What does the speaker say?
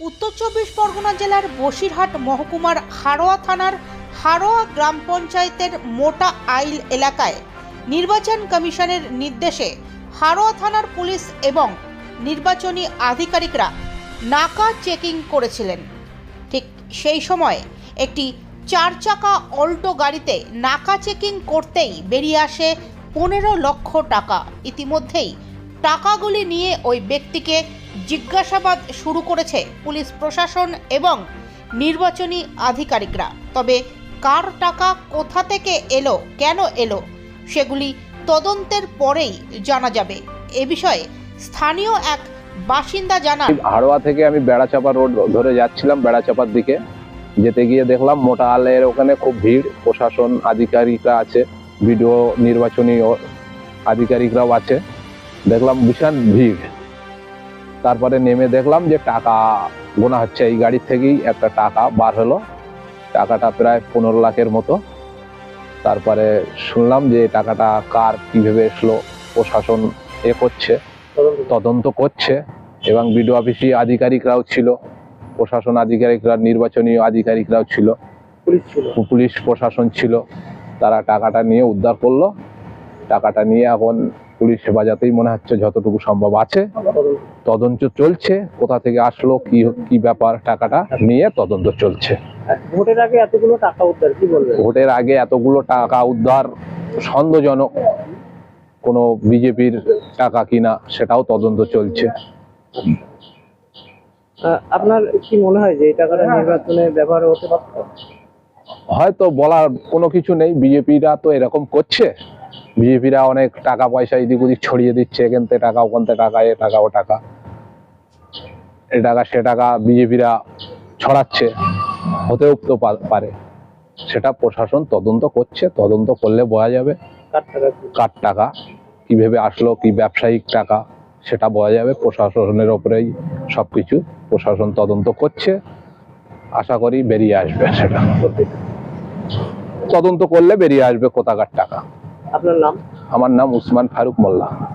উত্তর চব্বিশ পরগনা জেলার বসিরহাট মহকুমার হাড়োয়া থানার হাড়োয়া গ্রাম পঞ্চায়েতের মোটা আইল এলাকায় নির্বাচন কমিশনের নির্দেশে হাড়োয়া থানার পুলিশ এবং নির্বাচনী আধিকারিকরা নাকা চেকিং করেছিলেন। ঠিক সেই সময় একটি চার চাকা অল্টো গাড়িতে নাকা চেকিং করতেই বেরিয়ে আসে পনেরো লক্ষ টাকা। ইতিমধ্যেই টাকাগুলি নিয়ে ওই ব্যক্তিকে জিজ্ঞাসাবাদ শুরু করেছে পুলিশ প্রশাসন এবং নির্বাচনী আধিকারিকরা। তবে কার টাকা কোথা থেকে এলো, কেন এলো, সেগুলি তদন্তের পরেই জানা যাবে। এ বিষয়ে স্থানীয় এক বাসিন্দা জানান, হাড়োয়া থেকে আমি বেড়াচাপা রোড ধরে যাচ্ছিলাম, বেড়াচাপার দিকে। যেতে গিয়ে দেখলাম মোটা আলের ওখানে খুব ভিড়, প্রশাসন আধিকারিকরা আছে, বিডিও, নির্বাচনী আধিকারিকরাও আছে। দেখলাম বিশাল ভিড়। তারপরে নেমে দেখলাম যে টাকা গোনা হচ্ছে। এই গাড়ি থেকেই একটা টাকা বার হলো। টাকাটা প্রায় পনেরো লাখের মতো। তারপরে শুনলাম যে টাকাটা কার কীভাবে এসলো প্রশাসন এ করছে তদন্ত করছে এবং বিডিও অফিসি আধিকারিকরাও ছিল প্রশাসন আধিকারিকরা নির্বাচনী আধিকারিকরাও ছিল পুলিশ ছিল। পুলিশ প্রশাসন ছিল। তারা টাকাটা নিয়ে উদ্ধার করল। টাকাটা নিয়ে এখন পুলিশ হেফাজতেই মনে হচ্ছে যতটুকু সম্ভব আছে। তদন্ত চলছে কোথা থেকে আসলো কি কি ব্যাপার টাকাটা নিয়ে তদন্ত চলছে। ভোটের আগে এতগুলো টাকা উদ্ধার কি বলবেন? ভোটের আগে এতগুলো টাকা উদ্ধার সন্দেহজনক কোনো বিজেপির টাকা কিনা সেটাও তদন্ত চলছে। আপনার কি মনে হয় যে এই টাকাটা নির্বাচনে ব্যবহার হতে পারত? হয়তো বলার কোনো কিছু নেই বিজেপিরা তো এরকম করছে। বিজেপিরা অনেক টাকা পয়সা এদিক ওদিক ছড়িয়ে দিচ্ছে এখান থেকে টাকা ওখান থেকে টাকা এ টাকা ও টাকা। এ টাকা সে টাকা বিজেপিরা ছড়াচ্ছে হতেও তো পা- পারে। সেটা প্রশাসন তদন্ত করছে তদন্ত করলে বোঝা যাবে কার টাকা? কীভাবে আসলো কি ব্যবসায়িক টাকা সেটা বোঝা যাবে। প্রশাসনের ওপরেই সবকিছু প্রশাসন তদন্ত করছে। আশা করি বেরিয়ে আসবে সেটা। তদন্ত করলে বেরিয়ে আসবে কোথাকার টাকা। আপনার নাম? আমার নাম উসমান ফারুক মোল্লা।